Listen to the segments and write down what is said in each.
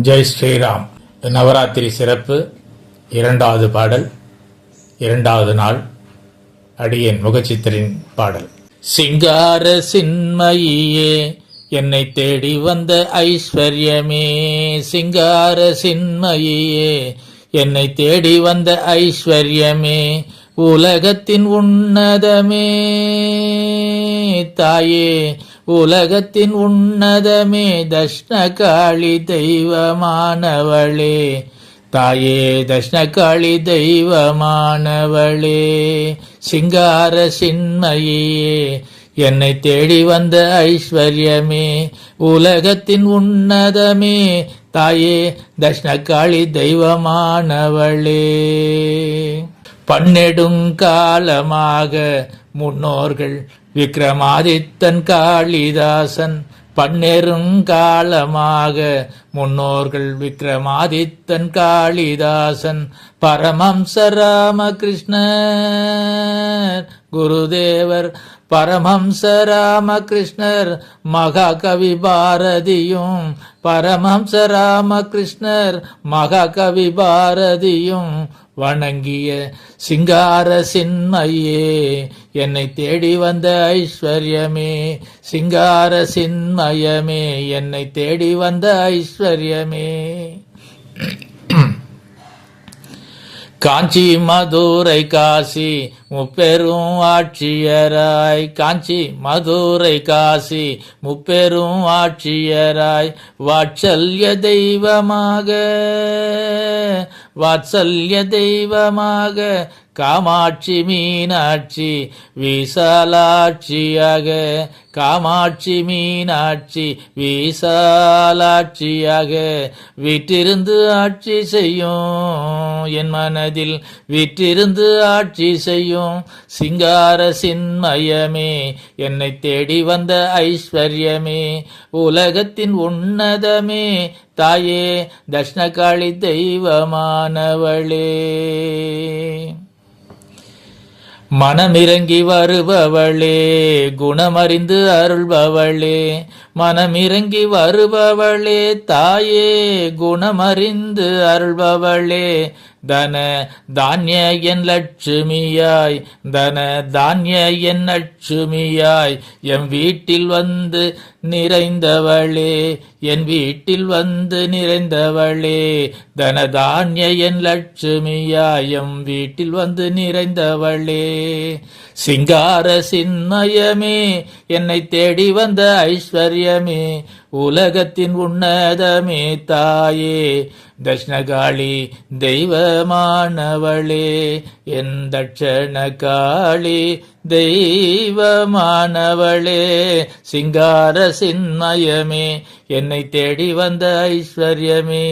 ஜெய் ஸ்ரீராம். நவராத்திரி சிறப்பு இரண்டாவது பாடல் இரண்டாவது நாள் அடியன் முகச்சித்தரின் பாடல். சிங்கார சின்மயியே என்னை தேடி வந்த ஐஸ்வர்யமே. சிங்கார சின்மயியே என்னை தேடி வந்த ஐஸ்வர்யமே. உலகத்தின் உன்னதமே. தாயே உலகத்தின் உன்னதமே தஷ்ணகாளி தெய்வமானவளே. தாயே தஷ்ணகாளி தெய்வமானவளே. சிங்கார சின்மயியே என்னை தேடி வந்த ஐஸ்வர்யமே. உலகத்தின் உன்னதமே தாயே தஷ்ணகாளி தெய்வமானவளே. பன்னெடுங்காலமாக முன்னோர்கள் விக்ரமாதித்தன் காளிதாசன் பன்னெருங்காலமாக முன்னோர்கள் விக்ரமாதித்தன் காளிதாசன் பரமம்ச ராமகிருஷ்ணர் குருதேவர் பரமம்ச ராமகிருஷ்ணர் மகாகவி பாரதியும் பரமம்ச ராமகிருஷ்ணர் மகாகவி பாரதியும் வணங்கிய சிங்கார சின்மையே என்னை தேடி வந்த ஐஸ்வர்யமே சிங்கார சின்மயமே என்னை தேடி வந்த ஐஸ்வர்யமே. காஞ்சி மதுரை காசி முப்பெரும் ஆட்சியராய். காஞ்சி மதுரை காசி முப்பெரும் ஆட்சியராய். வாட்சல்ய தெய்வமாக வாத்சல்ய தெய்வமாக காமாட்சி மீனாட்சி விசாலாட்சியாக காமாட்சி மீனாட்சி விசாலாட்சியாக விட்டிருந்து ஆட்சி செய்யும் என் மனதில் விட்டிருந்து ஆட்சி செய்யும் சிங்கார சின்மயமே என்னை தேடி வந்த ஐஸ்வர்யமே உலகத்தின் உன்னதமே. தாயே தஷ்ணகாளி தெய்வமானவளே. மனமிறங்கி வருபவளே குணமறிந்து அருள்பவளே மனமிறங்கி வருபவளே தாயே குணமறிந்து அருள்பவளே தன தானிய என் லட்சுமியாய் தன தானிய என் லட்சுமியாய் என் வீட்டில் வந்து நிறைந்தவளே என் வீட்டில் வந்து நிறைந்தவளே தனதானிய என் லட்சுமியாய் எம் வீட்டில் வந்து நிறைந்தவளே. சிங்கார சின்னயமே என்னை தேடி வந்த ஐஸ்வர்யமே உலகத்தின் உன்னதமே தாயே தட்சிணகாளி தெய்வமானவளே என் தட்சணகாளி தெய்வமானவளே சிங்கார சின்மயமே என்னை தேடி வந்த ஐஸ்வர்யமே.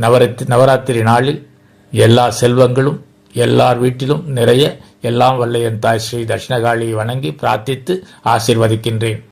நவரத் நவராத்திரி நாளில் எல்லா செல்வங்களும் எல்லார் வீட்டிலும் நிறைய எல்லாம் வல்ல என் தாய் ஸ்ரீ தட்சிணகாளியை வணங்கி பிரார்த்தித்து ஆசிர்வதிக்கின்றேன்.